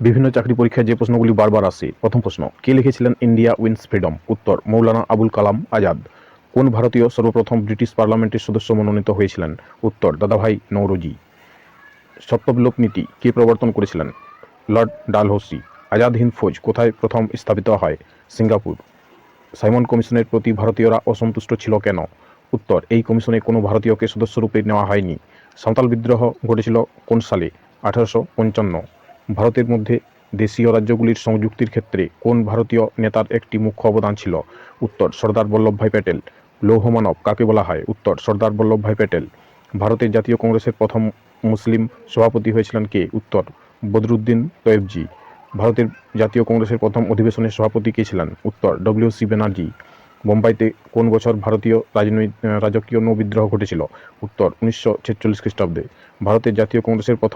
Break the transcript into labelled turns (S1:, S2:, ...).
S1: বিভিন্ন চাকরি পরীক্ষায় যে প্রশ্নগুলি বারবার আসে, প্রথম প্রশ্ন, কে লিখেছিলেন ইন্ডিয়া উইন্স ফ্রিডম? উত্তর, মৌলানা আবুল কালাম আজাদ। কোন ভারতীয় সর্বপ্রথম ব্রিটিশ পার্লামেন্টের সদস্য মনোনীত হয়েছিলেন? উত্তর, দাদাভাই নৌরোজি। সপ্তবিলোপ নীতি, কে প্রবর্তন করেছিলেন? Lord Dalhousie. আজাদ হিন্দ ফৌজ, কোথায় প্রথম স্থাপিত হয়? সিঙ্গাপুর। সাইমন কমিশনের প্রতি ভারতীয়রা অসন্তুষ্ট ছিল কেন? উত্তর, এই কমিশনে কোনো ভারতীয়কে সদস্যরূপে নেওয়া হয়নি। সাঁওতাল বিদ্রোহ ঘটেছিল কোন সালে? আঠারোশো পঞ্চান্ন। ভারতের মধ্যে দেশীয় রাজ্যগুলির সংযুক্তির ক্ষেত্রে কোন ভারতীয় নেতার একটি মুখ্য অবদান ছিল? উত্তর, সর্দার বল্লভভাই প্যাটেল। লৌহমানব কাকে বলা হয়? উত্তর, সর্দার বল্লভভাই প্যাটেল। ভারতের জাতীয় কংগ্রেসের প্রথম মুসলিম সভাপতি হয়েছিলেন কে? উত্তর, বদরুদ্দিন তয়েবজি। ভারতের জাতীয় কংগ্রেসের প্রথম অধিবেশনের সভাপতি কে ছিলেন? উত্তর, ডব্লিউ সি ব্যানার্জি। বোম্বাইতে কোন বছর ভারতীয় রাজনৈতিক রাজকীয় নৌ বিদ্রোহ ঘটেছিল? উত্তর, উনিশশো ছেচল্লিশ খ্রিস্টাব্দে। ভারতের জাতীয় কংগ্রেসের প্রথম